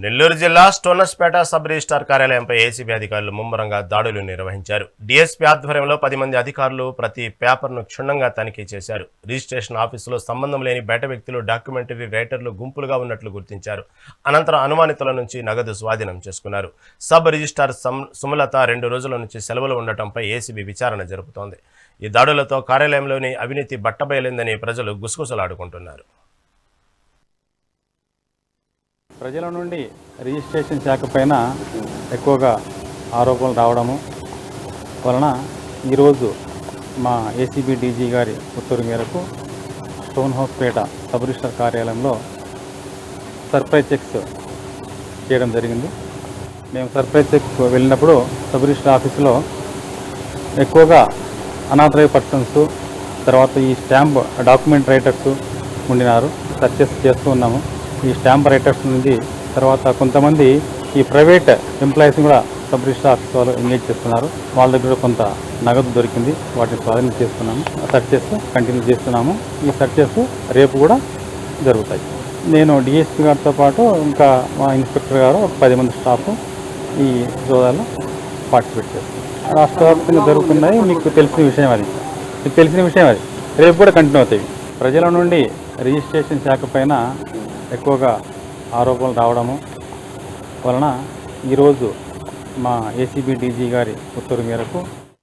నెల్లూరు జిల్లా Stonehousepet sub registrar కార్యాలయంపై ACB అధికారులు ముమ్మరంగా దాడులు నిర్వహించారు. డీఎస్పీ ఆధ్వర్యంలో పది మంది అధికారులు ప్రతి పేపర్ను క్షుణ్ణంగా తనిఖీ చేశారు. రిజిస్ట్రేషన్ ఆఫీసులో సంబంధం లేని బయట వ్యక్తులు డాక్యుమెంటరీ రైటర్లు గుంపులుగా ఉన్నట్లు గుర్తించారు. అనంతరం అనుమానితుల నుంచి నగదు స్వాధీనం చేసుకున్నారు. సబ్ రిజిస్టార్ సం- సుమలత రెండు రోజుల నుంచి సెలవులు ఉండటంపై ఏసీబీ విచారణ జరుపుతోంది. ఈ దాడులతో కార్యాలయంలోని అవినీతి బట్టబయలిందని ప్రజలు గుసగుసలాడుకుంటున్నారు. ప్రజల నుండి రిజిస్ట్రేషన్ శాఖ పైన ఎక్కువగా ఆరోపణలు రావడము వలన ఈరోజు మా ఏసీబీ డీజీ గారి ఉత్తర్వు మేరకు Stone House Pet sub register కార్యాలయంలో సర్ప్రైజ్ చెక్స్ చేయడం జరిగింది. మేము సర్ప్రైజ్ చెక్ వెళ్ళినప్పుడు సబ్ రిజిస్టర్ ఆఫీసులో ఎక్కువగా అనాథరైజ్ పర్సన్స్ తర్వాత ఈ స్టాంప్ డాక్యుమెంట్ రైటర్స్ ఉండినారు. సర్చెస్ చేస్తూ ఉన్నాము. ఈ స్టాంప్ రైటర్స్ నుండి తర్వాత కొంతమంది ఈ ప్రైవేట్ ఎంప్లాయీస్ కూడా సబ్ రిజిస్టర్ ఆఫీస్ వాళ్ళు ఎంగేజ్ చేస్తున్నారు. వాళ్ళ దగ్గర కొంత నగదు దొరికింది. వాటిని స్వాధీనం చేస్తున్నాము సర్చెస్ కంటిన్యూ చేస్తున్నాము. ఈ సర్చెస్ రేపు కూడా జరుగుతాయి. నేను డిఎస్పీ గారితో పాటు ఇంకా మా ఇన్స్పెక్టర్ గారు ఒక పది మంది స్టాఫ్ ఈ సోదాల్లో పార్టిసిపేట్ చేస్తాం రాష్ట్ర వ్యాప్తంగా జరుగుతున్నాయి. మీకు తెలిసిన విషయం అది. మీకు తెలిసిన విషయం అది. రేపు కూడా కంటిన్యూ అవుతాయి. ప్రజల నుండి రిజిస్ట్రేషన్ శాఖ పైన ఎక్కువగా ఆరోపణలు రావడము వలన ఈరోజు మా ఏసీబీ డీజీ గారి ఉత్తర్వు మేరకు